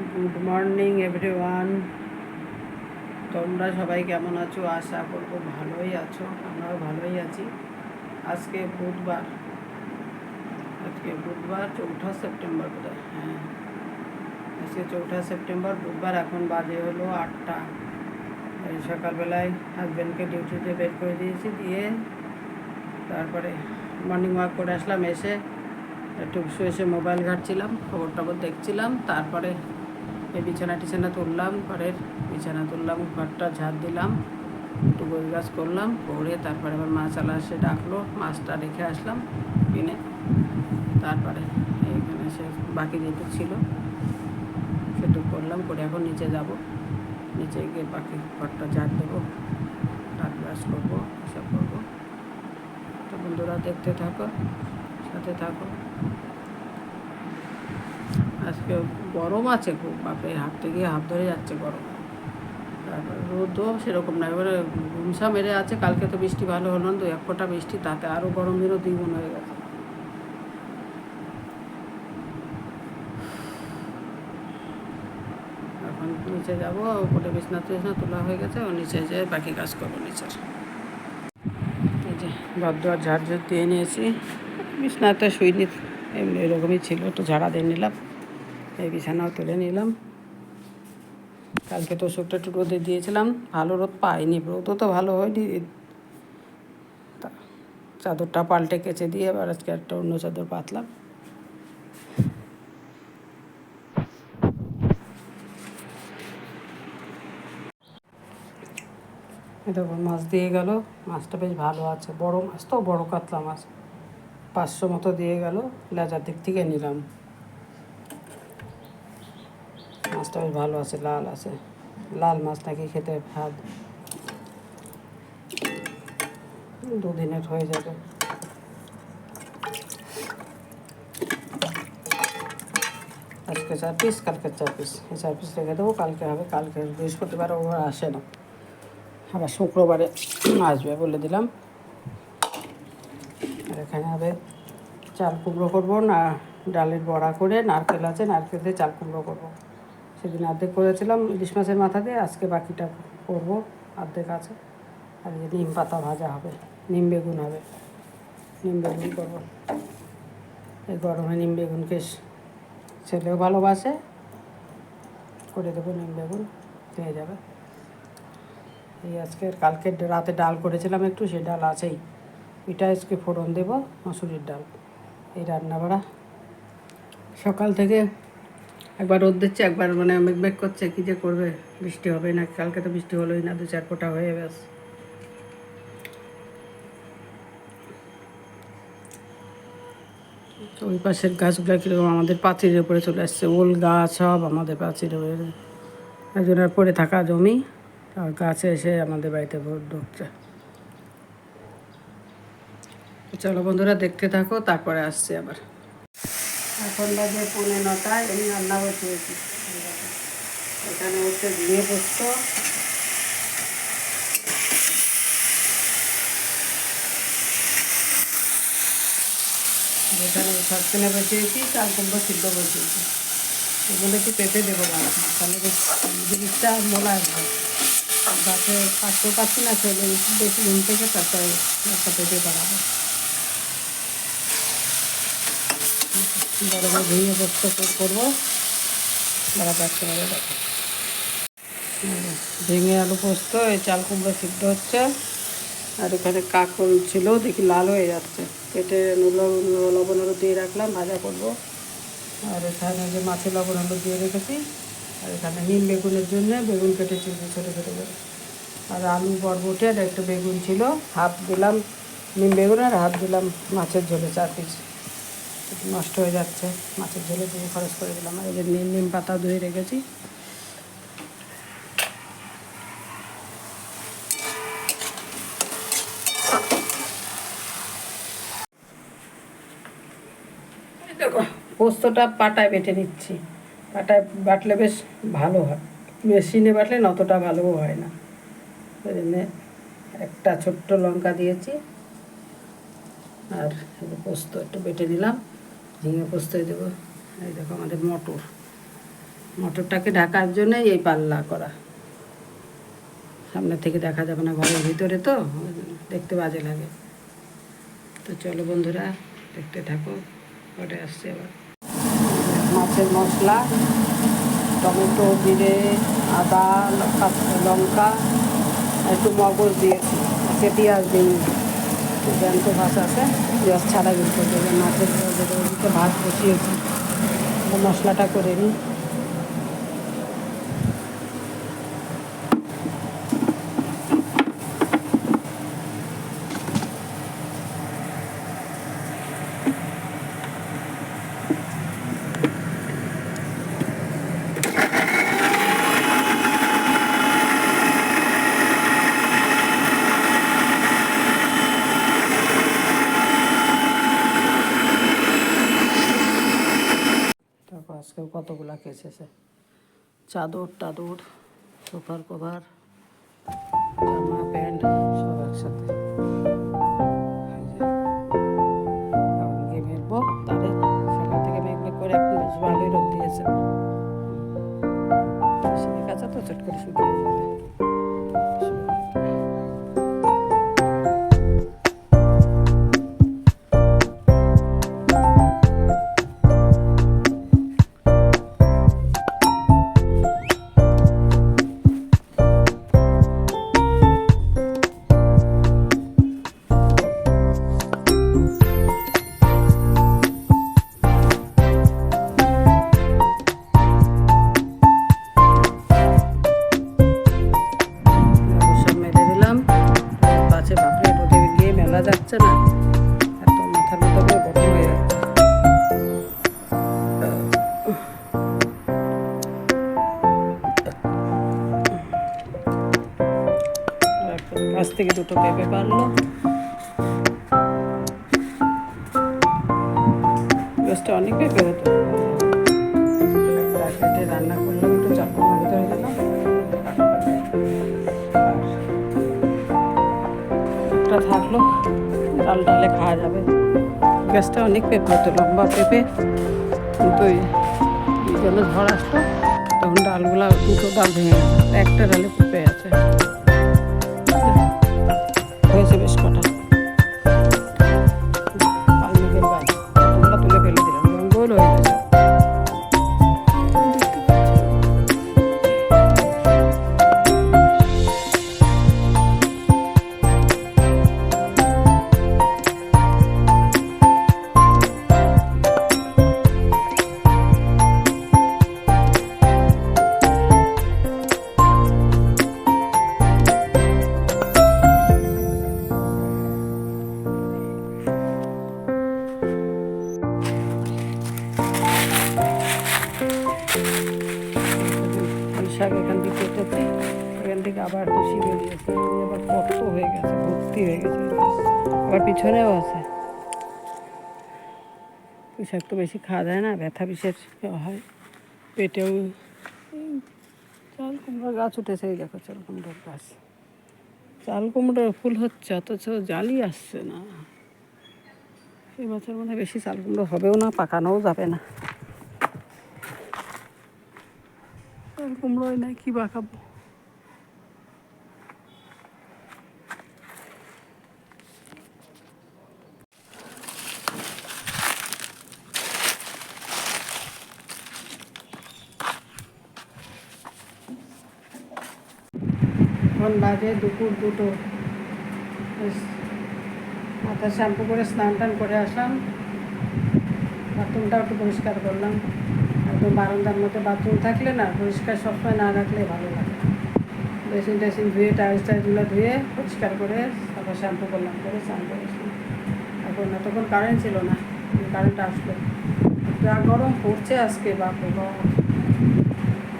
Good morning everyone তোমরা সবাই কেমন আছো? আশা করব ভালোই আছো। আমরাও ভালোই আছি। আজকে বুধবার। আজকে বুধবার, চৌঠা সেপ্টেম্বর বোধ হ্যাঁ। আজকে চৌঠা সেপ্টেম্বর, বুধবার এখন বাজে হলো আটটা। সকালবেলায় হাজব্যান্ডকে ডিউটিতে বের করে দিয়েছি দিয়ে তারপরে মর্নিং ওয়াক করে আসলাম। এসে একটু শুয়ে এসে মোবাইল ঘাটছিলাম খবর টবর দেখছিলাম। তারপরে বিছানা টিছানা তুললাম, ঘরের বিছানা তুললাম, ঘরটা ঝাড় দিলাম, একটু বই গাছ করলাম, করে তারপরে আবার মাছ আলা এসে ডাকলো, মাছটা রেখে আসলাম কিনে। তারপরে এইখানে সে বাকি যেটুকু ছিল সেটুকু করলাম, করে এখন নিচে যাব। নিচে গিয়ে বাকি ঘরটা ঝাড় দেবো দাঁত ব্রাশ করব, এসব করব। তো বন্ধুরা দেখতে থাকো, সাথে থাকো। আজকে গরম আছে খুব, বাপরে হাঁটতে গিয়ে হাত ধরে যাচ্ছে গরম। তারপর রোদও সেরকম না, এবারে ঘুমসা মেরে আছে, কালকে তো বৃষ্টি ভালো হলো না তো এক ফোঁটা বৃষ্টি, তাতে আরও গরম দিনও দ্বিগুণ হয়ে গেছে। এখন নিচে যাব, উপরে বিছনা টিছনা তোলা হয়ে গেছে, ও নিচে যেয়ে বাকি কাজ করব নিচের। এই ঝাড় ঝাড় দিয়ে নিয়েছি বিছনাতে শুইনি, এমনি এরকমই ছিল, একটু ঝাড়া দিয়ে নিলাম। এই বিছানাও তুলে নিলাম। কালকে তো শুকটা একটু রোদে দিয়েছিলাম, ভালো রোদ পাইনি রোদও তো ভালো হয়নি। চাদরটা পাল্টে কেচে দিয়ে আবার আজকে একটা অন্য চাদর পাতলাম। দেখো, মাছ দিয়ে গেল, মাছটা বেশ ভালো আছে। বড় মাছ তো, বড় কাতলা মাছ। পাঁচশো মতো দিয়ে গেল, লেজার দিক থেকে নিলাম। মাছটা বেশ ভালো আছে, লাল আছে। লাল মাছ নাকি খেতে ভাত। দুদিনের হয়ে যাবে। আজকে চার পিস কালকে চার পিস এই চার পিস রেখে দেবো, কালকে হবে, কালকে বৃহস্পতিবার ওরা আসে না। আবার শুক্রবারে আসবে বলে দিলাম। এখানে হবে চাল কুমড়ো করব না, ডালের বড়া করে, নারকেল আছে, নারকেল দিয়ে চাল কুমড়ো করব। সেদিন অর্ধেক করেছিলাম, ইলিশ মাছের মাথা দিয়ে, আজকে বাকিটা করব অর্ধেক আছে। আর যে নিম পাতা ভাজা হবে, নিম বেগুন হবে, নিম বেগুন করব। এই গরমে নিম বেগুনকে ছেলেও ভালোবাসে, করে দেবো নিম বেগুন পেয়ে যাবে। এই আজকে, কালকে রাতে ডাল করেছিলাম একটু, সে ডাল আছেই। এটা আজকে ফোড়ন দেবো, মসুরির ডাল। এই রান্না বাড়া সকাল থেকে একবার রোদ দিচ্ছে, একবার মানে মেঘ মেঘ করছে, কী যে করবে? বৃষ্টি হবে না, কালকে তো বৃষ্টি হলোই না, দু চার ফোঁটা হয়ে ব্যাস ওই পাশের গাছগুলো কীরকম? আমাদের পাঁচিরের উপরে চলে আসছে, ওল গাছ সব আমাদের পাঁচিরের উপরে একজনের পড়ে থাকা জমি, আর গাছে এসে আমাদের বাড়িতে ঢুকছে। চলো বন্ধুরা, দেখতে থাকো, তারপরে আসছি আবার। এখন বাজে পৌনে নটায় আমি রান্না বসিয়েছি। এখানে হচ্ছে ঝিঙে পোস্ত। এখানে সবকিনে বসিয়েছি, চাল কুমড়ো সিদ্ধ বসিয়েছি। এগুলো একটু পেঁপে দেবো তাহলে জিনিসটা মোলা আর গাছে পাঁচশো না চলে বেশি ঘুম থেকে তারপরে একটা পেঁপে বাড়াবো ভেঙে পোস্ত কর- করব। তারা ঝিঙে আলু পোস্ত, এই চাল কুমড়ো সিদ্ধ হচ্ছে। আর এখানে কাকল ছিল, দেখি লাল হয়ে যাচ্ছে। কেটে লবণ দিয়ে রাখলাম, ভাজা করব। আর এখানে যে মাছের লবণ দিয়ে রেখেছি, আর এখানে নিম বেগুনের জন্য বেগুন কেটেছি ছোটো ছোটো করে। আর আলু বরবটি আর একটা বেগুন ছিল, হাফ দিলাম নিম বেগুন আর হাফ দিলাম মাছের ঝোলে চার পিস। নষ্ট হয়ে যাচ্ছে, মাছের ঝোলে দিয়ে খরচ করে দিলাম। এই যে নিম নিম পাতা ধুয়ে রেখেছি। পোস্তটা পাটায় বেটে নিচ্ছি। পাটায় বাটলে বেশ ভালো হয়। মেশিনে বাটলে অতটা ভালোও হয় না। ওই জন্যে একটা ছোট্ট লঙ্কা দিয়েছি। আর পোস্ত একটু বেটে দিলাম ঝিঙে পোস্ত দেবো। এই দেখো আমাদের মটর। মটরটাকে ঢাকার জন্যই এই পাল্লা করা। সামনে থেকে দেখা যাবে না ঘরের ভিতরে তো, দেখতে বাজে লাগে। তো চলো বন্ধুরা, দেখতে থাকো, ঘরে আসছে আবার। মাছের মশলা, টমেটো, জিরে, আদা, লঙ্কা একটু মগজ দিয়েছি, আজকে পেঁয়াজ দিই জ্যান্ত ভাত আছে। পেঁয়াজ ছাড়া কিন্তু মাছের ভাত বসিয়েছি। মশলাটা করে নিই। তারপর আজকে কতগুলা কেসেছে চাদর টাদর, সোফার কভার, জামা, প্যান্ট, সব একসাথে। ভালোই রোদ দিয়েছে। কাছে তো, চট করে শুকিয়ে মেলা যাচ্ছে না এত মাথার মতো করে গরম হয়ে যাচ্ছে কাছ থেকে দুটো পেঁপে পারল অনেক পেঁপে হতো থাকল ডাল ডালে খাওয়া যাবে। গাছটা অনেক পেঁপে হতো, লম্বা পেঁপে। কিন্তু এই জন্য ঝড় আসতো, তখন ডালগুলা দুটো ডাল ভেঙে একটা ডালে পেঁপে আছে। শাক তো বেশি খাওয়া যায় না, ব্যথা বিশেষ হয়। পেটেও চাল কুমড়োর গাছ উঠেছে, এই দেখো চাল কুমড়োর গাছ। চাল কুমড়োর ফুল হচ্ছে, অথচ জালই আসছে না। এই বছর মনে বেশি চাল কুমড়ো হবেও না, পাকানোও যাবে না। চাল কুমড়োই নাই কী বা এখন বাজে দুপুর দুটো? মাথা শ্যাম্পু করে স্নান টান করে আসলাম। বাথরুমটাও একটু পরিষ্কার করলাম। একদম বারান্দার মধ্যে বাথরুম থাকলে না পরিষ্কার সবসময় না রাখলে ভালো লাগে। ড্রেসিং টেসিং ধুয়ে, টাইলস টাইলসগুলো ধুয়ে পরিষ্কার করে তারপর শ্যাম্পু করলাম, করে স্নান করে আসলাম। এখন এতক্ষণ কারেন্ট ছিল না কারেন্ট আসলো। যা গরম পড়ছে আজকে, বাপরে বাপ।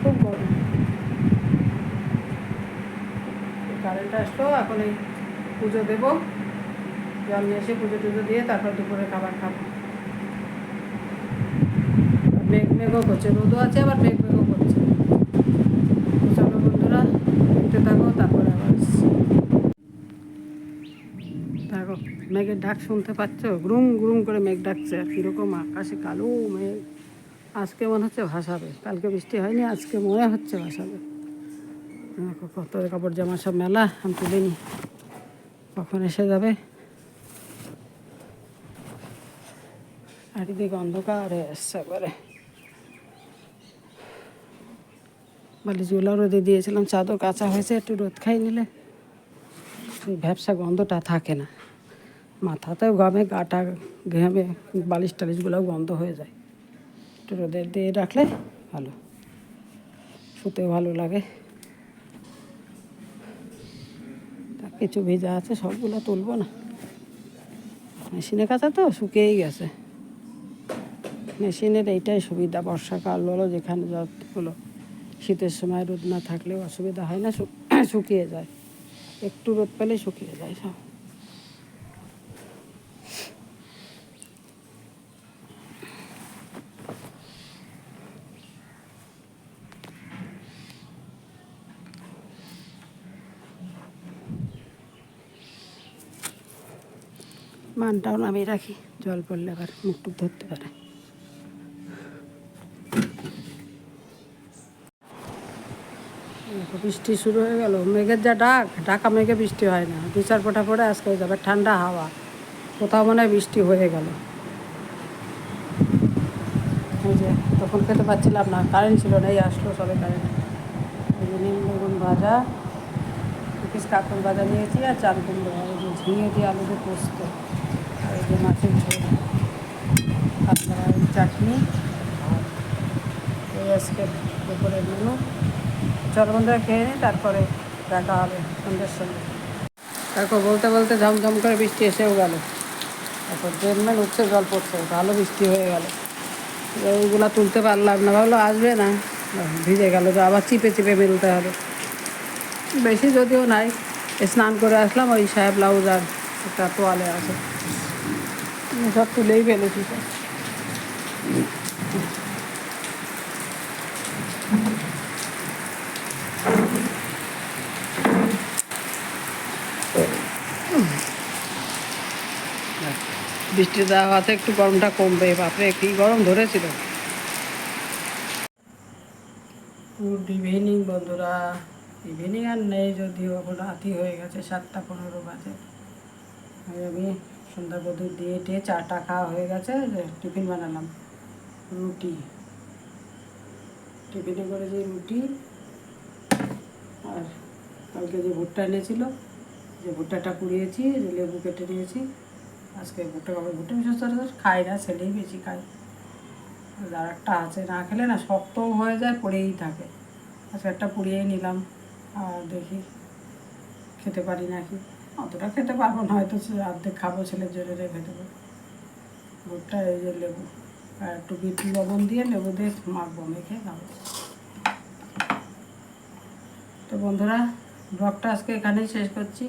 খুব গরম। কারেন্ট আসলো এখন এই পুজো দেবো। জল নিয়ে এসে পুজো টুজো দিয়ে তারপর দুপুরে খাবার খাব। মেঘ মেঘও করছে, রোদও আছে আবার মেঘ মেঘও করছে। চলো বন্ধুরা, দেখতে থাকো, তারপরে আবার। দেখো, মেঘের ডাক শুনতে পাচ্ছ? গ্রুম গ্রুম করে মেঘ ডাকছে আর কীরকম আকাশে কালো মেঘ। আজকে মনে হচ্ছে ভাসাবে, কালকে বৃষ্টি হয়নি, আজকে মনে হচ্ছে ভাসাবে। কত কাপড় জামা সব মেলা, আমি তুলিনি কখন এসে যাবে? চারিদিকে অন্ধকার হয়ে এসছে একবারে। রোদে দিয়েছিলাম, চাদর কাঁচা হয়েছে, একটু রোদ খাই নিলে। সেই ভ্যাবসা গন্ধটা থাকে না। মাথাতেও গমে গাটা ঘেমে, বালিশ টালিশগুলোও গন্ধ হয়ে যায়। একটু রোদে দিয়ে রাখলে ভালো। শুতেও ভালো লাগে তা কিছু ভেজা আছে, সবগুলো তুলবো না। মেশিনে কাঁচা তো, শুকিয়েই গেছে। মেশিনের এইটাই সুবিধা, বর্ষাকাল বলো যেখানে যতগুলো শীতের সময় রোদ না থাকলেও অসুবিধা হয় না শুকিয়ে যায়। একটু রোদ পেলেই শুকিয়ে যায় সব। মানটাও নামিয়ে রাখি। জল পড়লে আবার মুখ টুক ধরতে পারে। বৃষ্টি শুরু হয়ে গেল। মেঘের যা ডাক, ঢাকা মেঘে বৃষ্টি হয় না। দু চার ফোঁটা পরে আজকে যাবে ঠান্ডা হাওয়া। কোথাও মনে হয় বৃষ্টি হয়ে গেল। তখন খেতে পাচ্ছিলাম না। কারেন্ট ছিল না, এই আসলো সবে কারেন্ট। নিম বেগুন ভাজা পিস কাকুন ভাজা নিয়েছি আর চাল কুমড়ো। ঝিঙে দিয়ে আলু দিয়ে পোস্ত। যে মাছের ঝোল এই চাটনি আর এই আজকে দুপুরের মেনু চলো বন্ধুরা, খেয়ে নিই তারপরে দেখা হবে সন্ধ্যের সঙ্গে তারপর বলতে বলতে ঝমঝম করে বৃষ্টি এসেও গেল। তারপর ড্রেনম্যান উঠছে, জল পড়ছে ভালো বৃষ্টি হয়ে গেল। ওইগুলো তুলতে পারলাম না, ভাবলো আসবে না। ভিজে গেল, তো আবার চিপে চিপে মেলতে হবে। বেশি যদিও নাই, স্নান করে আসলাম, ওই সাহেব ব্লাউজ আর একটা তোয়ালে আছে। সব তুলেই ফেলেছি। বৃষ্টি দেওয়া হওয়াতে একটু গরমটা কমবে। বাপরে, কি গরম ধরেছিল। গুড ইভিনিং বন্ধুরা। ইভিনিং আর নেই, যদিও এখন রাতি হয়ে গেছে সাতটা পনেরো বাজে। আর আমি সন্ধ্যা বধূ দিয়ে টিয়ে চাটা খাওয়া হয়ে গেছে টিফিন বানালাম, রুটি। টিফিনে করেছি রুটি আর কালকে যে ভুট্টা এনেছিল, যে ভুট্টাটা কুড়িয়েছি যে লেবু কেটে নিয়েছি, আজকে ভুট্টা খাব, ভুট্টা বিশেষ করে খাই না, ছেলেই বেশি খায়। আর একটা আছে, না খেলে না শক্তও হয়ে যায়, পড়েই থাকে। আজকে একটা পুড়িয়েই নিলাম, আর দেখি, খেতে পারি নাকি। অতটা খেতে পারব না, হয়তো অর্ধেক খাব ছেলের জন্য রেখে দেবো। ভুট্টা এই যে লেবু, আর একটু বিট লবণ দিয়ে লেবু দিয়ে মাখবো, মেখে খাব। তো বন্ধুরা, ব্লগটা আজকে এখানেই শেষ করছি।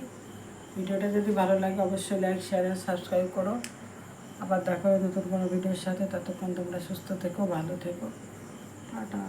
ভিডিওটা যদি ভালো লাগে, অবশ্যই লাইক শেয়ার আর সাবস্ক্রাইব করো। আবার দেখা নতুন কোনো ভিডিওর সাথে। ততক্ষণ তোমরা সুস্থ থেকো, ভালো থেকো। টাটা।